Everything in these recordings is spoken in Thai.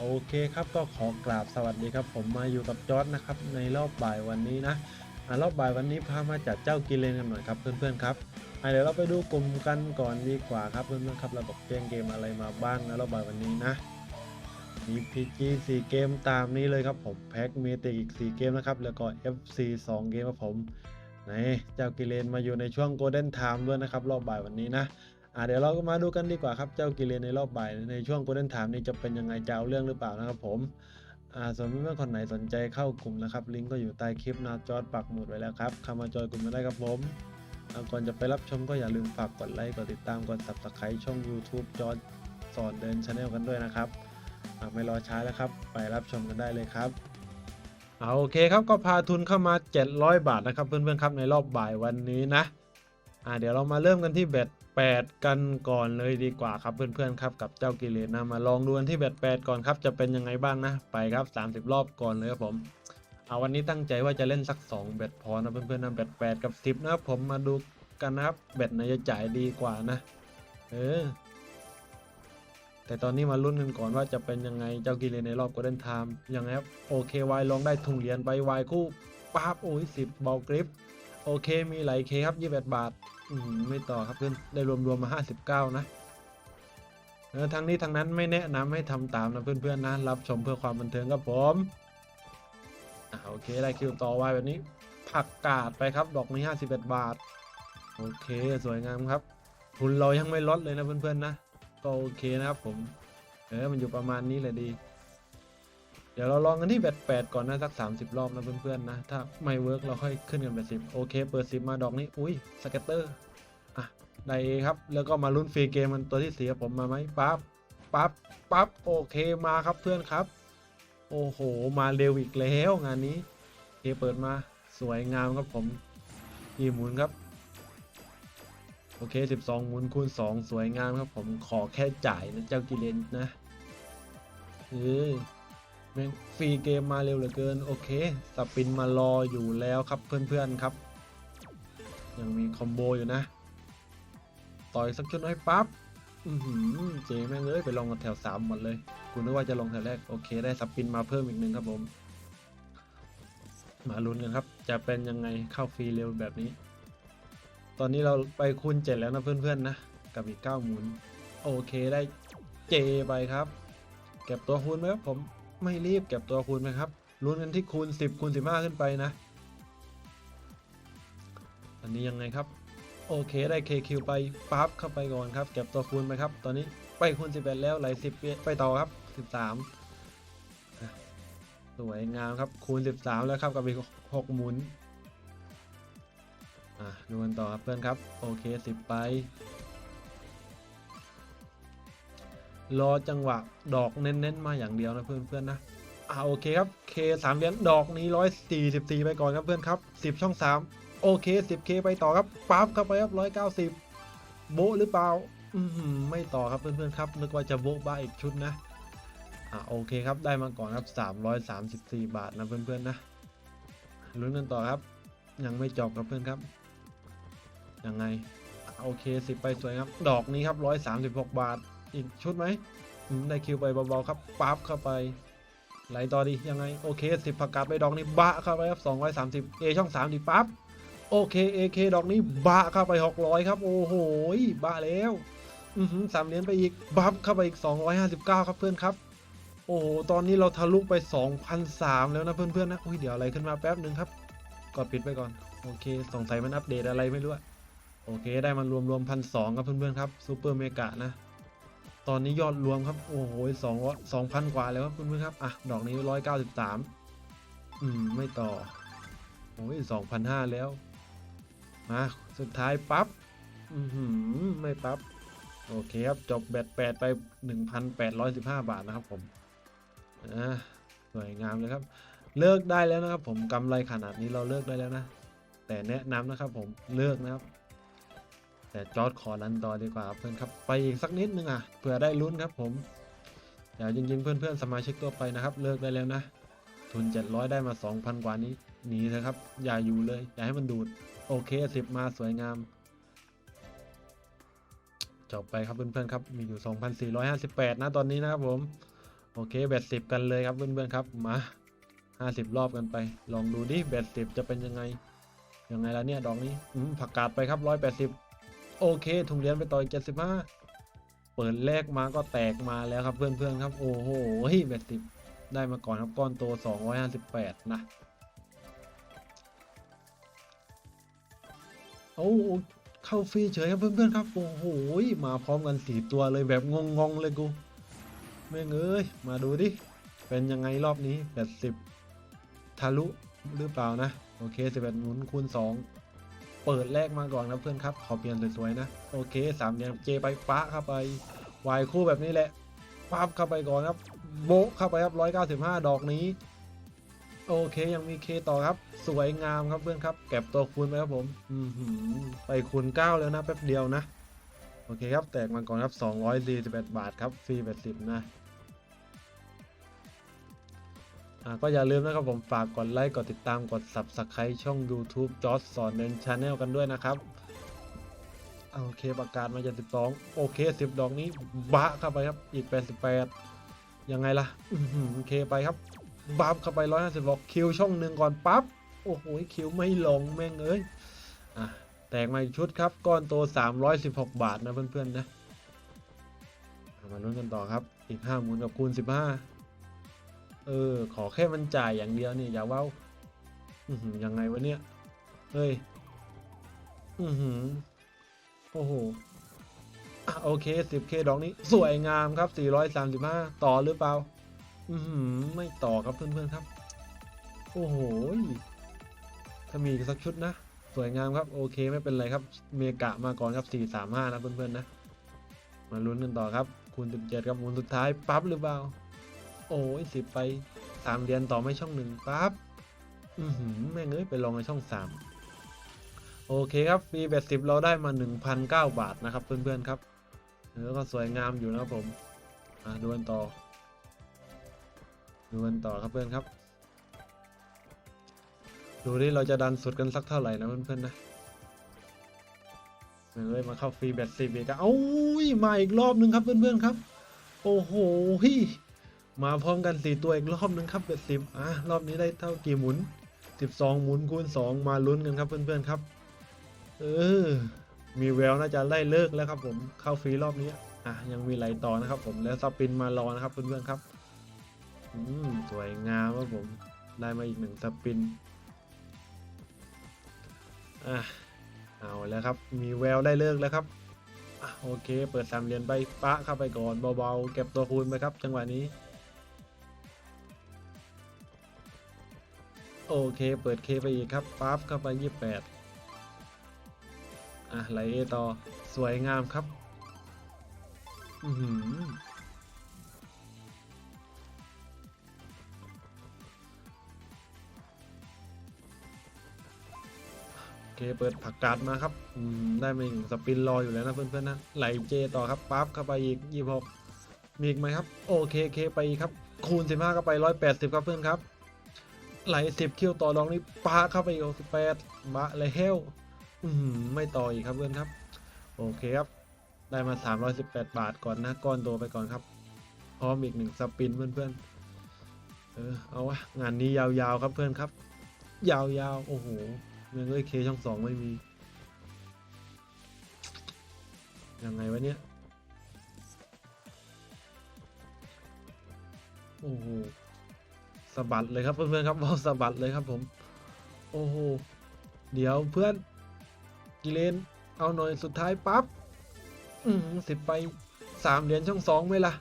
โอเคครับก็ขอกราบสวัสดีครับ ผมมาอยู่กับจอร์ดนะครับในรอบบ่ายวันนี้นะอรอบบ่ายวันนี้พามาจัดเจ้ากิเลนกันหน่อยครับเพื่อนๆครับเดี๋ยวเราไปดูกลุ่มกันก่อนดีกว่าครับเพื่อนๆครับเราบอกเกมเกมอะไรมาบ้างนะรอบบ่ายวันนี้นะมี PG 4 เกมตามนี้เลยครับผมแพ็กเมติกอีก 4 เกมนะครับแล้วก็ FC 2 เกมครับผมไหนเจ้ากิเลนมาอยู่ในช่วงโกลเด้นไทม์ด้วยนะครับรอบบ่ายวันนี้นะ อ่าเดี๋ยวเราก็มาดูกันดีกว่าครับเจ้ากิเลนในรอบบ่ายในช่วงโกลเด้นไทม์นี้จะเป็นยังไงจะเอาเรื่องหรือเปล่านะครับผมอ่าส่วนเพื่อนๆคนไหนสนใจเข้ากลุ่มนะครับ ลิงก์ก็อยู่ใต้คลิปนาจอดปักหมุดไว้แล้วครับเข้ามาจอยกลุ่มกันได้ครับผมก่อนจะไปรับชมก็อย่าลืมฝากกดไลค์กดติดตามกด subscribe ช่อง YouTube จอดสอนเดินชาแนลกันด้วยนะครับไม่รอช้าแล้วครับ ไปรับชมกันได้เลยครับเอาโอเคครับก็พาทุนเข้ามา 700 บาทนะครับเพื่อนๆครับในรอบบ่ายวันนี้นะ อ่าเดี๋ยวเรามาเริ่มกันที่เบ็ด8กันก่อนเลยดีกว่าครับเพื่อนๆครับกับเจ้ากิเลนนะมาลองดูกันที่เบ็ด8ก่อนครับจะเป็นยังไงบ้างนะไปครับ 30 รอบก่อนเลยครับผมเอาวันนี้ตั้งใจว่าจะเล่นสัก2เบ็ดพอนะเพื่อนๆนะเบ็ด8กับ 10 นะครับผมมาดูกันนะครับเบ็ดไหนจะจ่ายดีกว่านะ เออ แต่ตอนนี้มาลุ้นกันก่อนว่าจะเป็นยังไงเจ้ากิเลนในรอบ Golden Time ยังไงครับโอเควายลองได้ทุงเหรียญไปวายคู่ป๊าบโอ้ย10เบากริป โอเคมีไหลเคครับ 21 บาท อืมไม่ต่อครับเพื่อนได้รวมรวมมา 59 นะเออทั้งนี้ทั้งนั้นไม่แนะนำให้ทำตามนะเพื่อนๆนะ รับชมเพื่อความบันเทิงครับผมอ่าโอเคได้คิวต่อไว้แบบนี้ ผักกาดไปครับ ดอกนี้ 51 บาท โอเคสวยงามครับ ทุนเรายังไม่ลดเลยนะเพื่อนๆนะก็โอเคนะครับผม เออมันอยู่ประมาณนี้เลยดี ดี๋ยวเราลองกันที่แบตแปดก่อนนะสัก 30 รอบนะเพื่อนๆนะ ถ้าไม่เวิร์กเราค่อยขึ้นกันแบตสิบโอเค เปิดสิบมาดอกนี้ อุ้ยสเก็ตเตอร์อะได้ครับ แล้วก็มาลุ้นฟรีเกมมันตัวที่เสียผมมาไหมปั๊บปั๊บปั๊บโอเคมาครับเพื่อนครับ โอ้โห มาเร็วอีกแล้วงานนี้โอเคเปิดมาสวยงามครับผมกี่หมุนครับ โอเค 12 หมุนคูณ 2 สวยงามครับผมขอแค่จ่ายนะเจ้ากิเลนนะเออ ฟรีเกมมาเร็วเหลือเกินโอเคสปินมารออยู่แล้วครับเพื่อนๆครับ ยังมีคอมโบอยู่นะ ต่อยสักชุดน้อยปั๊บอือหือเจแม่งเลยไปลองแถวสามหมดเลยคุณนึกว่าจะลงแถวแรกโอเคได้สปินมาเพิ่มอีกหนึ่งครับผม มาลุ้นกันครับ จะเป็นยังไงเข้าฟรีเร็วแบบนี้ ตอนนี้เราไปคูณเจ็ดแล้วนะเพื่อนๆนะกับอีกเก้าหมุน โอเคได้เจไปครับ เก็บตัวคูณไหมครับผม ไม่รีบเก็บตัวคูณไหมครับลุ้นกันที่คูณ 10คูณ15 ขึ้นไปนะ อันนี้ยังไงครับ โอเคได้ KQ ไปปั๊บเข้าไปก่อนครับ เก็บตัวคูณไปครับ ตอนนี้ไปคูณ11แล้วไหล10 ไปต่อครับ 13 สวยงามครับคูณ 13 แล้วครับกับอีก6หมุนอะดูกันต่อครับเพื่อนครับ โอเค 10 ไป รอจังหวะดอกเน้นๆมาอย่างเดียวนะเพื่อนๆนะอ่าโอเคครับ K สามเหรียญดอกนี้ร้อยสี่สิบสี่ไปก่อนครับเพื่อนครับสิบช่องสามโอเคสิบ K ไปต่อครับปั๊บเข้าไปครับร้อยเก้าสิบโบหรือเปล่าอือหือไม่ต่อครับเพื่อนๆครับนึกว่าจะโบบ้าอีกชุดนะอ่าโอเคครับได้มาก่อนครับสามร้อยสามสิบสี่บาทนะเพื่อนๆนะลุ้นกันต่อครับ ยังไม่จบครับเพื่อนครับยังไงโอเคสิบไปสวยครับ ดอกนี้ครับร้อยสามสิบหกบาท อีกชุดไหมได้คิวไปเบาๆครับปั๊บเข้าไป ไหลต่อดียังไง โอเคสิบผักกาดไปดอกนี้บะเข้าไปครับสองร้อยสามสิบเอช่องสามดีปั๊บโอเคเอเคดอกนี้บะเข้าไปหกร้อยครับโอ้โหบะแล้วอือหือสามเหรียญไปอีกบัฟเข้าไปอีกสองร้อยห้าสิบเก้าครับเพื่อนครับ โอ้โห ตอนนี้เราทะลุไปสองพันสามแล้วนะเพื่อนๆนะอุ้ยเดี๋ยวอะไรขึ้นมาแป๊บหนึ่งครับกดปิดไปก่อน โอเคสงสัยมันอัปเดตอะไรไม่รู้อะโอเค ได้มันรวมรวมพันสองครับเพื่อนๆครับซูเปอร์เมกะนะ ตอนนี้ยอดรวมครับ โอ้โหสองสองพันกว่าแล้วครับเพื่อนๆครับ อะ ดอกนี้ร้อยเก้าสิบสามอืม ไม่ต่อ โอ้ยสองพันห้าแล้ว มา สุดท้ายปั๊บ อือหือไม่ปั๊บ โอเคครับ จบแบตแปดไปหนึ่งพันแปดร้อยสิบห้าบาทนะครับผมอ่าสวยงามเลยครับ เลิกได้แล้วนะครับผมกำไรขนาดนี้เราเลิกได้แล้วนะ แต่แนะนำนะครับผม เลิกนะครับ แต่จอร์ดขอรันต่อดีกว่าเพื่อนครับไปอีกสักนิดนึงอะเผื่อได้ลุ้นครับผมเดี๋ยวจริงๆเพื่อนๆสมาชิกตัวไปนะครับ เลิกได้แล้วนะทุน 700 ได้มา 2,000 กว่านี้หนีเถอะครับ อย่าอยู่เลย อย่าให้มันดูด โอเค 10 มาสวยงาม จบไปครับเพื่อนๆครับ มีอยู่ 2,458 นะตอนนี้นะครับผม โอเคแบตสิบกันเลยครับเพื่อนๆครับ มาห้าสิบรอบกันไป ลองดูดิแบตสิบจะเป็นยังไง ยังไงแล่ะเนี่ย ดอกนี้ผักกาดไปครับร้อยแปดสิบ โอเคถุงเหรียญไปต่ออีกเจ็ดสิบห้าเปิดแรกมาก็แตกมาแล้วครับเพื่อนๆครับ โอ้โหแบตสิบได้มาก่อนครับก้อนโตสองร้อยห้าสิบแปดนะโอ้โเข้าฟรีเฉยครับเพื่อนๆครับ โอ้โหมาพร้อมกันสี่ตัวเลยแบบงงๆเลยกูแม่งเอ้ยมาดูดิ เป็นยังไงรอบนี้แปดสิบทะลุหรือเปล่านะ โอเคสิบเอ็ดหมุนคูณสอง เปิดแรกมาก่อนนะเพื่อนครับ ขอเปลี่ยนสวยๆนะ โอเคสามเหลี่ยมเจไปปะเข้าไปวายคู่แบบนี้แหละปั๊บเข้าไปก่อนครับโบเข้าไปครับร้อยเก้าสิบห้าดอกนี้ โอเคยังมีเคต่อครับ สวยงามครับเพื่อนครับ เก็บตัวคูณไปครับผมอืไปคูณเก้าแล้วนะแป๊บเดียวนะ โอเคครับ แตกมาก่อนครับสองร้อยสี่สิบเอ็ดบาทครับฟรีแปดสิบนะ ก็อย่าลืมนะครับผมฝากกดไลค์กดติดตามกด Subscribe ช่อง YouTube จอร์สอนเดนชาแนลกันด้วยนะครับโอเคประกาศมา72โอเค 10 ดอกนี้บะเข้าไปครับอีก 88 ยังไงล่ะโอเคไปครับบัฟเข้าไป 150บอกคิวช่องหนึ่งก่อนปั๊บโอ้โหคิวไม่ลงแม่งเอ้ยอะแตกมาอีกชุดครับ ก้อนโต 316 บาทนะเพื่อนๆนะอะมาลุ้นกันต่อครับอีก 5 หมุนกับคูณ 15 เออ ขอแค่มันจ่ายอย่างเดียวนี่อย่าเว้าอือหือยังไงวะเนี่ยเฮ้ย อือหือ โอ้โหโอเค 10k ดอกนี้ สวยงามครับ 435 ต่อหรือเปล่า อือหือ ไม่ต่อครับเพื่อนๆครับ โอ้โห ถ้ามีสักชุดนะ สวยงามครับ โอเคไม่เป็นไรครับ เมกะมาก่อนครับ 435 นะเพื่อนๆนะ มาลุ้นกันต่อครับ คูณ17ครับมุนสุดท้ายปั๊บหรือเปล่า โอ้ยสิบไปสามเดือนต่อไม่ช่องหนึ่งปั๊บอือหือแม่งเอ้ยไปลองในช่องสามโอเคครับฟรีแบตสิบเราได้มาหนึ่งพันเก้าบาทนะครับเพื่อนๆครับเนื้อก็สวยงามอยู่นะครับผมอะดูกันต่อ ดูกันต่อครับเพื่อนครับ ดูดิเราจะดันสุดกันสักเท่าไหร่นะเพื่อนๆนะเอ้ยมาเข้าฟรีแบตสิบอีกอะเอ้ยมาอีกรอบนึงครับเพื่อนๆครับ โอ้โหฮิ มาพร้อมกันสี่ตัวอีกรอบนึงครับเป็นสิบอะรอบนี้ได้เท่ากี่หมุนสิบสองหมุนคูณสองมาลุ้นกันครับเพื่อนๆครับเออมีแววน่าจะไล่เลิกแล้วครับผมเข้าฟรีรอบนี้อะยังมีไหลต่อนะครับผมแล้วสปินมารอนะครับเพื่อนๆครับอืมสวยงามครับผมได้มาอีกหนึ่งสปินอะเอาแล้วครับมีแววได้เลิกแล้วครับอะโอเค เปิดสามเหรียญไปปะเข้าไปก่อนเบาๆ เก็บตัวคูณไปครับ จังหวะนี้ โอเค เปิดเคไปอีกครับปั๊บเข้าไปยี่แปดอะไหลเอต่อ สวยงามครับ อือหือโอเคเปิดผักกาดมาครับอืมได้มาอีกหนึ่งสปินรออยู่แล้วนะเพื่อนๆนะ ไหลเจต่อครับปั๊บเข้าไปอีกยี่หกมีอีกไหมครับ โอเคเคไปอีกครับ คูณสิบห้าเข้าไปร้อยแปดสิบครับเพื่อนครับ ไหลสิบคิวต่อรองนี้ปาเข้าไปอีกสิบแปดบะเลยเฮลไม่ต่ออีกครับเพื่อนครับ โอเคครับ ได้มา 318 บาทก่อนนะก้อนโตไปก่อนครับ พร้อมอีกหนึ่งสปินเพื่อนๆ เออเอาวะงานนี้ยาวๆครับเพื่อนครับ ยาวๆ โอ้โหเงินเลยเคช่องสองไม่มี ยังไงวะเนี่ย โอ้โหะบัดเลยครับเพื่อนๆครับบอลสะบัดเลยครับผม โอ้โห เดี๋ยวเพื่อนกิเลน เอาหน่อยสุดท้ายปั๊บ อืมสิบไปสามเหรียญช่องสองไหมล่ะ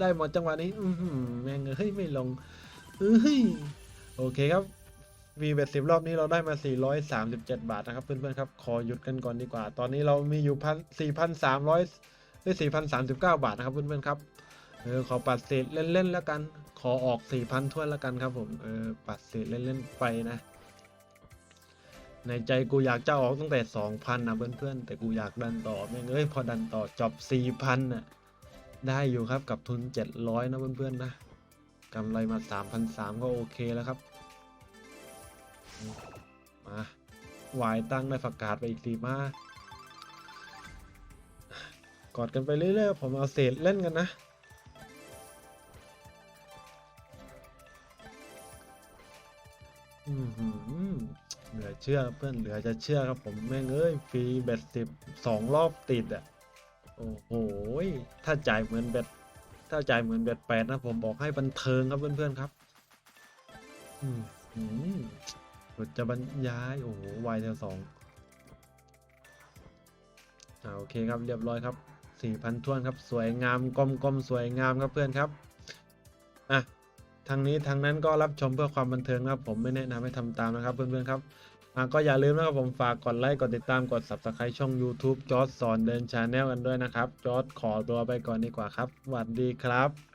ได้หมดจังหวะนี้ อือหือแม่งเฮ้ยไม่ลงเฮ้ยโอเคครับวีเบ็ดสิบรอบนี้เราได้มา 437 บาทนะครับเพื่อนๆครับ ขอหยุดกันก่อนดีกว่า ตอนนี้เรามีอยู่พันสี่พันสามร้อยได้สี่พันสามสิบเก้าบาทนะครับเพื่อนๆครับ เออขอปัดเศษเล่นๆแล้วกัน ขอออกสี่พันถ้วนแล้วกันครับผม เออ ปัดเศษเล่นๆไปนะ ในใจกูอยากจะออกตั้งแต่สองพันนะเพื่อนๆ แต่กูอยากดันต่อแม่งเอ้ย พอดันต่อจบสี่พันน่ะ ได้อยู่ครับกับทุนเจ็ดร้อยนะเพื่อนๆ นะกำไรมาสามพันสามก็โอเคแล้วครับ มาวายตั้งได้ฝักกาดไปอีกสี่มากอดกันไปเรื่อยๆ ผมเอาเศษเล่นกันนะ เชื่อเพื่อนเหลือจะเชื่อครับผมแม่งเอ้ยฟรีเบ็ดสิบสองรอบติดอะโอ้โหถ้าจ่ายเหมือนเบ็ดถ้าจ่ายเหมือนเบ็ดแปดนะผมบอกให้บันเทิงครับเพื่อนๆครับ อืมอืมจะบรรยายโอ้โหวายเทลสองอ่าโอเคครับเรียบร้อยครับสี่พันทวนครับสวยงามกลมๆสวยงามครับเพื่อนครับอะทางนี้ทางนั้นก็รับชมเพื่อความบันเทิงครับผมไม่แนะนำให้ทำตามนะครับเพื่อนๆครับ อะก็อย่าลืมนะครับผมฝากกดไลค์กดติดตามกด subscribe ช่อง YouTube จอร์ดสอนเดินชาแนลกันด้วยนะครับ จอร์ดขอตัวไปก่อนดีกว่าครับสวัสดีครับ